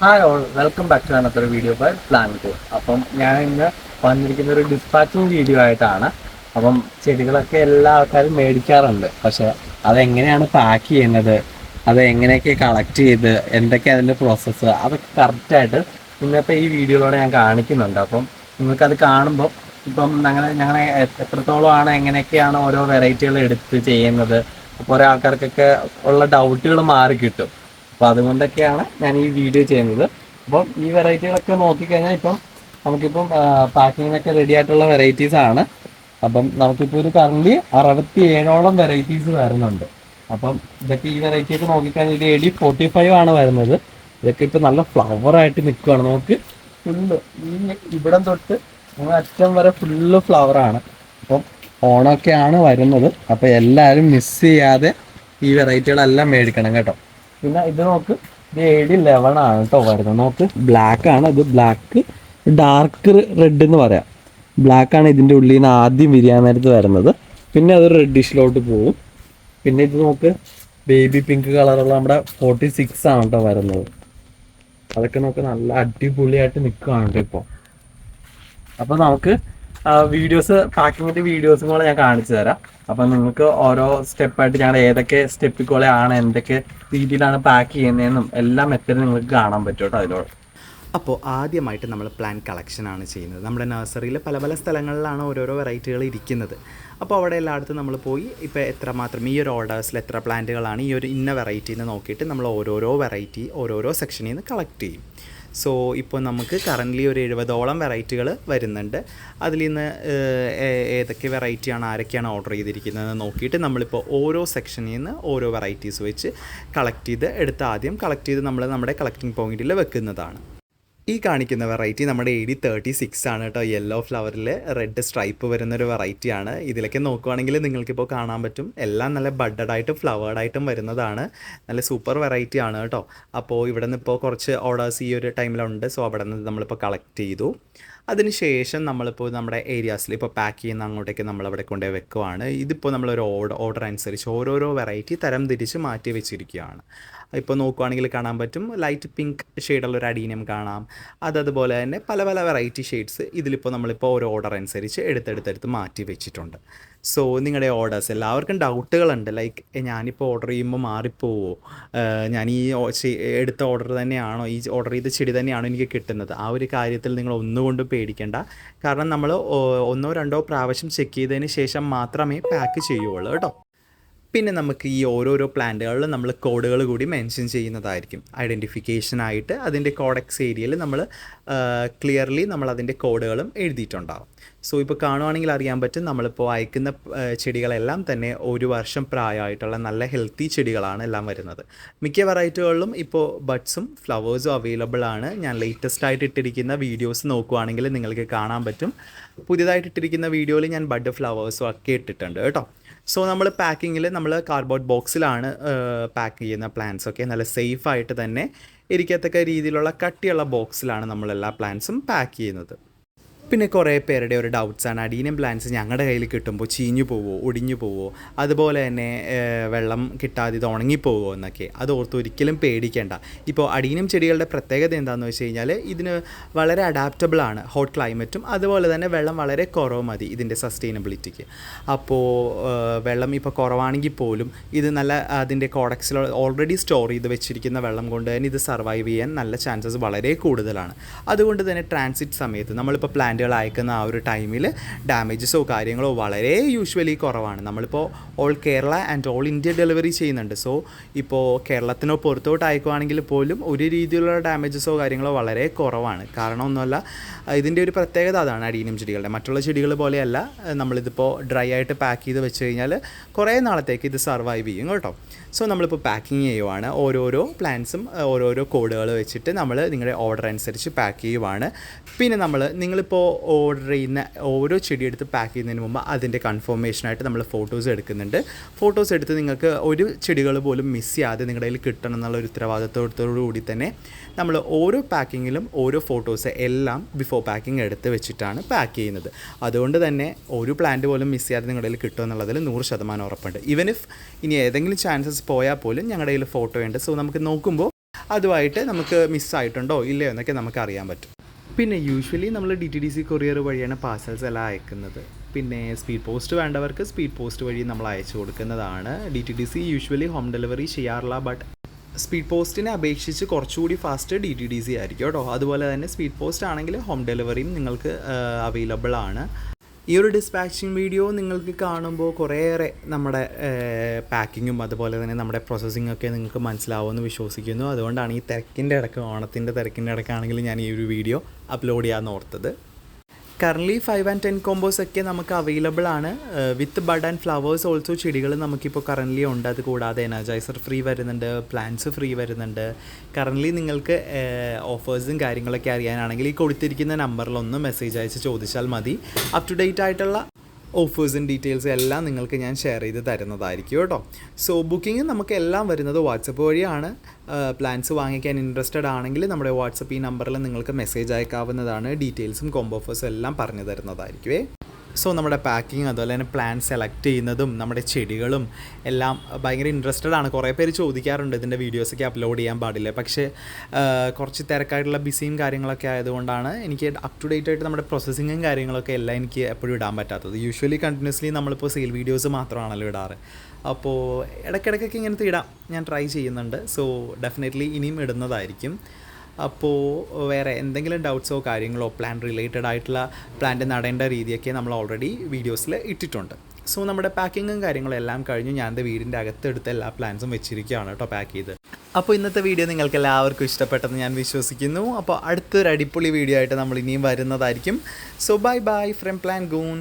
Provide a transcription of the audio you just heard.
Hi all welcome back to another video by plan to appam ഞാൻ ഇന്ന് വന്നിരിക്കുന്ന ഒരു ഡിസ്പാച്ചിങ് വീഡിയോ ആയിട്ടാണ്. അപ്പം ചെടികളൊക്കെ എല്ലാ ആൾക്കാരും മേടിക്കാറുണ്ട്. പക്ഷെ അതെങ്ങനെയാണ് പാക്ക് ചെയ്യുന്നത്? അത് എങ്ങനെയൊക്കെ കളക്ട് ചെയ്ത്? എന്തൊക്കെ അതിന്റെ പ്രോസസ്സ് അതൊക്കെ കറക്റ്റായിട്ട് ഇന്നത്തെ ഈ വീഡിയോയിലൂടെ ഞാൻ കാണിക്കുന്നുണ്ട്. അപ്പം നിങ്ങൾക്കത് കാണുമ്പോൾ ഇപ്പം ഞങ്ങൾ ഞങ്ങൾ എത്രത്തോളമാണ് എങ്ങനെയൊക്കെയാണ് ഓരോ വെറൈറ്റികൾ എടുത്ത് ചെയ്യുന്നത്? അപ്പോൾ ഓരോ ആൾക്കാർക്കൊക്കെ ഉള്ള ഡൗട്ടുകൾ മാറി കിട്ടും അപ്പോൾ അതുകൊണ്ടൊക്കെയാണ് ഞാൻ ഈ വീഡിയോ ചെയ്യുന്നത്. അപ്പോൾ ഈ വെറൈറ്റികളൊക്കെ നോക്കിക്കഴിഞ്ഞാൽ ഇപ്പം നമുക്കിപ്പം പാക്കിങ്ങിനൊക്കെ റെഡി ആയിട്ടുള്ള വെറൈറ്റീസ് ആണ്. അപ്പം നമുക്കിപ്പോൾ ഒരു കറണ്ട് അറുപത്തി ഏഴോളം വെറൈറ്റീസ് വരുന്നുണ്ട്. അപ്പം ഇതൊക്കെ ഈ വെറൈറ്റി ഒക്കെ നോക്കിക്കഴിഞ്ഞാൽ ഇത് എ ഡി ഫോർട്ടി ഫൈവ് ആണ് വരുന്നത്. ഇതൊക്കെ ഇപ്പം നല്ല ഫ്ലവർ ആയിട്ട് നിൽക്കുകയാണ് നമുക്ക് ഫുള്ള് ഈ ഇവിടം തൊട്ട് അറ്റം വരെ ഫുള്ള് ഫ്ലവർ ആണ്. അപ്പം ഓണമൊക്കെയാണ് വരുന്നത്. അപ്പം എല്ലാവരും മിസ് ചെയ്യാതെ ഈ വെറൈറ്റികളെല്ലാം മേടിക്കണം കേട്ടോ. പിന്നെ ഇത് നോക്ക്. ഇത് ലെവൺ ഡി ആണ് കേട്ടോ വരുന്നത്. നോക്ക്. ബ്ലാക്ക് ആണ് ഇത്. ബ്ലാക്ക് ഡാർക്ക് റെഡ് എന്ന് പറയാം. ബ്ലാക്ക് ആണ് ഇതിന്റെ ഉള്ളിൽ നിന്ന് ആദ്യം വിരിയാൻ നേരത്ത് വരുന്നത്. പിന്നെ അത് റെഡിഷിലോട്ട് പോകും പിന്നെ ഇത് നോക്ക്. ബേബി പിങ്ക് കളറുള്ള നമ്മുടെ ഫോർട്ടി സിക്സ് ആണ് കേട്ടോ വരുന്നത്. അതൊക്കെ നോക്ക് നല്ല അടിപൊളിയായിട്ട് നിൽക്കുകയാണ് കേട്ടോ ഇപ്പോൾ അപ്പോൾ നമുക്ക് വീഡിയോസ് പാക്കിങ്ങിന്റെ വീഡിയോസും കൂടെ ഞാൻ കാണിച്ചു തരാം. അപ്പം നിങ്ങൾക്ക് ഓരോ സ്റ്റെപ്പായിട്ട് ഞങ്ങൾ ഏതൊക്കെ സ്റ്റെപ്പിൽ കൂടെ ആണ് എന്തൊക്കെ രീതിയിലാണ് പാക്ക് ചെയ്യുന്നതെന്നും എല്ലാ മെത്തേഡും നിങ്ങൾക്ക് കാണാൻ പറ്റും കേട്ടോ അതിലൂടെ അപ്പോൾ ആദ്യമായിട്ട് നമ്മൾ പ്ലാൻ കളക്ഷൻ ആണ് ചെയ്യുന്നത്. നമ്മുടെ നഴ്സറിയിൽ പല പല സ്ഥലങ്ങളിലാണ് ഓരോരോ വെറൈറ്റികൾ ഇരിക്കുന്നത്. അപ്പോൾ അവിടെ എല്ലായിടത്തും നമ്മൾ പോയി ഇപ്പോൾ എത്ര മാത്രം ഈ ഒരു ഓർഡേഴ്സിൽ എത്ര പ്ലാന്റുകളാണ് ഈ ഒരു ഇന്ന വെറൈറ്റി എന്ന് നോക്കിയിട്ട് നമ്മൾ ഓരോരോ വെറൈറ്റി ഓരോരോ സെക്ഷനിൽ നിന്ന് കളക്ട് ചെയ്യും. സോ ഇപ്പോൾ നമുക്ക് കറന്റ്ലി ഒരു എഴുപതോളം വെറൈറ്റികൾ വരുന്നുണ്ട്. അതിൽ നിന്ന് ഏതൊക്കെ വെറൈറ്റിയാണ് ആരൊക്കെയാണ് ഓർഡർ ചെയ്തിരിക്കുന്നത് നോക്കിയിട്ട് നമ്മളിപ്പോൾ ഓരോ സെക്ഷനിൽ നിന്ന് ഓരോ വെറൈറ്റീസ് വെച്ച് കളക്ട് ചെയ്ത് എടുത്ത് ആദ്യം കളക്ട് ചെയ്ത് നമ്മൾ നമ്മുടെ കളക്ടിങ് പോയിന്റിൽ വെക്കുന്നതാണ്. ഈ കാണിക്കുന്ന വെറൈറ്റി നമ്മുടെ എ ഡി തേർട്ടി സിക്സ് ആണ് കേട്ടോ. യെല്ലോ ഫ്ലവറിൽ റെഡ് സ്ട്രൈപ്പ് വരുന്നൊരു വെറൈറ്റിയാണ് ഇതിലൊക്കെ നോക്കുവാണെങ്കിൽ നിങ്ങൾക്കിപ്പോൾ കാണാൻ പറ്റും. എല്ലാം നല്ല ബഡഡായിട്ടും ഫ്ലവേർഡായിട്ടും വരുന്നതാണ്. നല്ല സൂപ്പർ വെറൈറ്റി ആണ് കേട്ടോ. അപ്പോൾ ഇവിടെ നിന്ന് ഇപ്പോൾ കുറച്ച് ഓർഡേഴ്സ് ഈ ഒരു ടൈമിലുണ്ട് സോ അവിടെ നിന്ന് നമ്മളിപ്പോൾ കളക്ട് ചെയ്തു. അതിനുശേഷം നമ്മളിപ്പോൾ നമ്മുടെ ഏരിയാസിൽ ഇപ്പോൾ പാക്ക് ചെയ്യുന്ന അങ്ങോട്ടേക്ക് നമ്മളവിടെ കൊണ്ടുപോയി വെക്കുവാണ്. ഇതിപ്പോൾ നമ്മളൊരു ഓർഡർ ഓർഡർ അനുസരിച്ച് ഓരോരോ വെറൈറ്റി തരം തിരിച്ച് മാറ്റി വെച്ചിരിക്കുകയാണ്. ഇപ്പോൾ നോക്കുവാണെങ്കിൽ കാണാൻ പറ്റും ലൈറ്റ് പിങ്ക് ഷെയ്ഡുള്ള ഒരു അഡീനിയം കാണാം. അതതുപോലെ തന്നെ പല പല വെറൈറ്റി ഷെയ്ഡ്സ് ഇതിലിപ്പോൾ നമ്മളിപ്പോൾ ഓരോ ഓർഡർ അനുസരിച്ച് എടുത്തെടുത്തെടുത്ത് മാറ്റി വെച്ചിട്ടുണ്ട്. സോ നിങ്ങളുടെ ഓർഡേഴ്സ് എല്ലാവർക്കും ഡൗട്ടുകളുണ്ട് ലൈക്ക് ഞാനിപ്പോൾ ഓർഡർ ചെയ്യുമ്പോൾ മാറിപ്പോവോ? ഞാൻ ഈ എടുത്ത ഓർഡർ തന്നെയാണോ? ഈ ഓർഡർ ചെയ്ത ചെടി തന്നെയാണോ എനിക്ക് കിട്ടുന്നത്? ആ ഒരു കാര്യത്തിൽ നിങ്ങൾ ഒന്നുകൊണ്ടും പേടിക്കേണ്ട. കാരണം നമ്മൾ ഒന്നോ രണ്ടോ പ്രാവശ്യം ചെക്ക് ചെയ്തതിന് ശേഷം മാത്രമേ പാക്ക് ചെയ്യുള്ളൂ കേട്ടോ. പിന്നെ നമുക്ക് ഈ ഓരോരോ പ്ലാന്റുകളിലും നമ്മൾ കോഡുകൾ കൂടി മെൻഷൻ ചെയ്യുന്നതായിരിക്കും. ഐഡന്റിഫിക്കേഷൻ ആയിട്ട് അതിന്റെ കോഡക്സ് ഏരിയയിൽ നമ്മൾ ക്ലിയർലി നമ്മൾ അതിന്റെ കോഡുകളും എഴുതിയിട്ടുണ്ടാകും സോ ഇപ്പോൾ കാണുവാണെങ്കിൽ അറിയാൻ പറ്റും നമ്മളിപ്പോൾ അയക്കുന്ന ചെടികളെല്ലാം തന്നെ ഒരു വർഷം പ്രായമായിട്ടുള്ള നല്ല ഹെൽത്തി ചെടികളാണ് എല്ലാം വരുന്നത്. മിക്ക വെറൈറ്റികളിലും ഇപ്പോൾ ബഡ്സും ഫ്ലവേഴ്സും അവൈലബിൾ ആണ്. ഞാൻ ലേറ്റസ്റ്റ് ആയിട്ട് ഇട്ടിരിക്കുന്ന വീഡിയോസ് നോക്കുവാണെങ്കിൽ നിങ്ങൾക്ക് കാണാൻ പറ്റും. പുതിയതായിട്ട് ഇട്ടിരിക്കുന്ന വീഡിയോയിൽ ഞാൻ ബഡ് ഫ്ലവേഴ്സും ഒക്കെ ഇട്ടിട്ടുണ്ട് കേട്ടോ. സോ നമ്മൾ പാക്കിങ്ങിൽ നമ്മൾ കാർഡ്ബോർഡ് ബോക്സിലാണ് പാക്ക് ചെയ്യുന്ന പ്ലാന്റ്സ് ഒക്കെ. നല്ല സേഫായിട്ട് തന്നെ ഇരിക്കത്തക്ക രീതിയിലുള്ള കട്ടിയുള്ള ബോക്സിലാണ് നമ്മളെല്ലാ പ്ലാന്റ്സും പാക്ക് ചെയ്യുന്നത്. പിന്നെ കുറേ പേരുടെ ഒരു ഡൗട്ട്സാണ് അഡീനിയം പ്ലാന്റ്സ് ഞങ്ങളുടെ കയ്യിൽ കിട്ടുമ്പോൾ ചീഞ്ഞു പോവോ ഒടിഞ്ഞു പോവോ അതുപോലെ തന്നെ വെള്ളം കിട്ടാതെ ഇത് ഉണങ്ങിപ്പോവോ എന്നൊക്കെ അത് ഓർത്ത് ഒരിക്കലും പേടിക്കേണ്ട. ഇപ്പോൾ അഡീനിയം ചെടികളുടെ പ്രത്യേകത എന്താണെന്ന് വെച്ച് കഴിഞ്ഞാൽ ഇതിന് വളരെ അഡാപ്റ്റബിൾ ആണ്. ഹോട്ട് ക്ലൈമറ്റും അതുപോലെ തന്നെ വെള്ളം വളരെ കുറവ് മതി ഇതിന്റെ സസ്റ്റൈനബിലിറ്റിക്ക് അപ്പോൾ വെള്ളം ഇപ്പോൾ കുറവാണെങ്കിൽ പോലും ഇത് നല്ല അതിന്റെ കോഡക്സിൽ ഓൾറെഡി സ്റ്റോർ ചെയ്ത് വെച്ചിരിക്കുന്ന വെള്ളം കൊണ്ട് തന്നെ ഇത് സർവൈവ് ചെയ്യാൻ നല്ല ചാൻസസ് വളരെ കൂടുതലാണ്. അതുകൊണ്ട് തന്നെ ട്രാൻസിറ്റ് സമയത്ത് നമ്മളിപ്പോൾ പ്ലാന്റുകൾ അയക്കുന്ന ആ ഒരു ടൈമിൽ ഡാമേജസോ കാര്യങ്ങളോ വളരെ യൂഷ്വലി കുറവാണ്. നമ്മളിപ്പോൾ all Kerala and all India delivery ചെയ്യുന്നുണ്ട്. സോ ഇപ്പോൾ കേരളത്തിനോ പുറത്തോട്ട് അയക്കുവാണെങ്കിൽ പോലും ഒരു രീതിയിലുള്ള ഡാമേജസോ കാര്യങ്ങളോ വളരെ കുറവാണ്. കാരണം ഒന്നുമല്ല ഇതിന്റെ ഒരു പ്രത്യേകത അതാണ് അടീനിയം ചെടികളുടെ. മറ്റുള്ള ചെടികൾ പോലെയല്ല നമ്മളിതിപ്പോൾ ഡ്രൈ ആയിട്ട് പാക്ക് ചെയ്ത് വെച്ച് കഴിഞ്ഞാൽ കുറേ നാളത്തേക്ക് ഇത് സർവൈവ് ചെയ്യും കേട്ടോ. സോ നമ്മളിപ്പോൾ പാക്കിങ് ചെയ്യുവാണ്. ഓരോരോ പ്ലാൻസും ഓരോരോ കോഡുകൾ വെച്ചിട്ട് നമ്മൾ നിങ്ങളുടെ ഓർഡർ അനുസരിച്ച് പാക്ക് ചെയ്യുവാണ്. പിന്നെ നമ്മൾ നിങ്ങളിപ്പോൾ ഓർഡർ ചെയ്യുന്ന ഓരോ ചെടി എടുത്ത് പാക്ക് ചെയ്യുന്നതിന് മുമ്പ് അതിന്റെ കൺഫർമേഷനായിട്ട് നമ്മൾ ഫോട്ടോസ് എടുക്കുന്നുണ്ട്. ഫോട്ടോസ് എടുത്ത് നിങ്ങൾക്ക് ഒരു ചെടികൾ പോലും മിസ് ചെയ്യാതെ നിങ്ങളുടെ കയ്യിൽ കിട്ടണം എന്നുള്ള ഒരു ഉത്തരവാദിത്തത്തോടു കൂടി തന്നെ നമ്മൾ ഓരോ പാക്കിങ്ങിലും ഓരോ ഫോട്ടോസ് എല്ലാം ബിഫോർ പാക്കിംഗ് എടുത്ത് വെച്ചിട്ടാണ് പാക്ക് ചെയ്യുന്നത്. അതുകൊണ്ട് തന്നെ ഒരു പ്ലാന്റ് പോലും മിസ് ചെയ്യാതെ നിങ്ങളുടെ കയ്യിൽ കിട്ടും എന്നുള്ളതിൽ നൂറ് ശതമാനം ഉറപ്പുണ്ട്. ഈവൻ ഇഫ് ഇനി ഏതെങ്കിലും ചാൻസസ് പോയാൽ പോലും ഞങ്ങളുടെ കയ്യിൽ ഫോട്ടോ ഉണ്ട് സോ നമുക്ക് നോക്കുമ്പോൾ അതുമായിട്ട് നമുക്ക് മിസ്സായിട്ടുണ്ടോ ഇല്ലയോ എന്നൊക്കെ നമുക്ക് അറിയാൻ പറ്റും. പിന്നെ യൂഷ്വലി നമ്മൾ D T D C courier വഴിയാണ് പാഴ്സൽസ് എല്ലാം അയക്കുന്നത്. പിന്നെ സ്പീഡ് പോസ്റ്റ് വേണ്ടവർക്ക് സ്പീഡ് പോസ്റ്റ് വഴി നമ്മൾ അയച്ചു കൊടുക്കുന്നതാണ്. D T D C usually home delivery ചെയ്യാറില്ല ബട്ട് സ്പീഡ് പോസ്റ്റിനെ അപേക്ഷിച്ച് കുറച്ചുകൂടി fast D T D C ആയിരിക്കും കേട്ടോ. അതുപോലെ തന്നെ സ്പീഡ് പോസ്റ്റ് ആണെങ്കിൽ ഹോം ഡെലിവറിയും നിങ്ങൾക്ക് അവൈലബിൾ ആണ്. ഈ ഒരു ഡിസ്പാച്ചിങ് വീഡിയോ നിങ്ങൾക്ക് കാണുമ്പോൾ കുറേയേറെ നമ്മുടെ പാക്കിങ്ങും അതുപോലെ തന്നെ നമ്മുടെ പ്രോസസ്സിംഗ് ഒക്കെ നിങ്ങൾക്ക് മനസ്സിലാവുമെന്ന് വിശ്വസിക്കുന്നു. അതുകൊണ്ടാണ് ഈ തിരക്കിന്റെ ഇടയ്ക്ക് ഓണത്തിന്റെ തിരക്കിന്റെ ഇടയ്ക്കാണെങ്കിൽ ഞാൻ ഈ ഒരു വീഡിയോ അപ്ലോഡ് ചെയ്യാമെന്ന് ഓർത്തത്. Currently five and ten combos ഒക്കെ നമുക്ക് അവൈലബിൾ ആണ്. With bud and flowers also ചെടികൾ നമുക്കിപ്പോൾ കറൻലി ഉണ്ട്. അത് കൂടാതെ എനർജൈസർ ഫ്രീ വരുന്നുണ്ട് പ്ലാന്റ്സ് ഫ്രീ വരുന്നുണ്ട്. കറൻലി നിങ്ങൾക്ക് ഓഫേഴ്സും കാര്യങ്ങളൊക്കെ അറിയാനാണെങ്കിൽ ഈ കൊടുത്തിരിക്കുന്ന നമ്പറിലൊന്ന് മെസ്സേജ് അയച്ച് ചോദിച്ചാൽ മതി. അപ് ടു ഡേറ്റ് ആയിട്ടുള്ള ഓഫേഴ്സും ഡീറ്റെയിൽസും എല്ലാം നിങ്ങൾക്ക് ഞാൻ ഷെയർ ചെയ്ത് തരുന്നതായിരിക്കും കേട്ടോ. സോ ബുക്കിംഗ് നമുക്ക് എല്ലാം വരുന്നത് വാട്സപ്പ് വഴിയാണ്. പ്ലാൻസ് വാങ്ങിക്കാൻ ഇൻട്രസ്റ്റഡ് ആണെങ്കിൽ നമ്മുടെ വാട്സപ്പ് ഈ നമ്പറിൽ നിങ്ങൾക്ക് മെസ്സേജ് അയക്കാവുന്നതാണ്. ഡീറ്റെയിൽസും കോംബോ ഓഫേഴ്സും എല്ലാം പറഞ്ഞു തരുന്നതായിരിക്കുമേ സോ നമ്മുടെ പാക്കിങ് അതുപോലെ തന്നെ പ്ലാൻ സെലക്ട് ചെയ്യുന്നതും നമ്മുടെ ചെടികളും എല്ലാം ഭയങ്കര ഇൻട്രസ്റ്റഡ് ആണ്. കുറേ പേര് ചോദിക്കാറുണ്ട് ഇതിന്റെ വീഡിയോസൊക്കെ അപ്ലോഡ് ചെയ്യാൻ പാടില്ല? പക്ഷേ ആ, കുറച്ച് തിരക്കായിട്ടുള്ള ബിസിയും കാര്യങ്ങളൊക്കെ ആയതുകൊണ്ടാണ് എനിക്ക് അപ് ടു ഡേറ്റ് ആയിട്ട് നമ്മുടെ പ്രോസസ്സിങ്ങും കാര്യങ്ങളൊക്കെ എല്ലാം എനിക്ക് എപ്പോഴും ഇടാൻ പറ്റാത്തത്. യൂഷ്വലി കണ്ടിന്യൂസ്ലി നമ്മളിപ്പോൾ സെയിൽ വീഡിയോസ് മാത്രമാണല്ലോ ഇടാറ്. അപ്പോൾ ഇടയ്ക്കിടയ്ക്കൊക്കെ ഇങ്ങനത്തെ ഇടാം. ഞാൻ ട്രൈ ചെയ്യുന്നുണ്ട്. സോ ഡെഫിനറ്റ്ലി ഇനിയും ഇടുന്നതായിരിക്കും. അപ്പോൾ വേറെ എന്തെങ്കിലും ഡൗട്ട്സോ കാര്യങ്ങളോ പ്ലാൻ റിലേറ്റഡ് ആയിട്ടുള്ള പ്ലാന്റ് നടേണ്ട രീതിയൊക്കെ നമ്മൾ ഓൾറെഡി വീഡിയോസിൽ ഇട്ടിട്ടുണ്ട്. സോ നമ്മുടെ പാക്കിങ്ങും കാര്യങ്ങളും എല്ലാം കഴിഞ്ഞ് ഞാൻ എന്റെ വീടിന്റെ അകത്തെടുത്ത് എല്ലാ പ്ലാൻസും വെച്ചിരിക്കുകയാണ് കേട്ടോ പാക്ക് ചെയ്ത്. അപ്പോൾ ഇന്നത്തെ വീഡിയോ നിങ്ങൾക്ക് എല്ലാവർക്കും ഇഷ്ടപ്പെട്ടെന്ന് ഞാൻ വിശ്വസിക്കുന്നു. അപ്പോൾ അടുത്തൊരു അടിപൊളി വീഡിയോ ആയിട്ട് നമ്മൾ ഇനിയും വരുന്നതായിരിക്കും. So bye bye from plan goon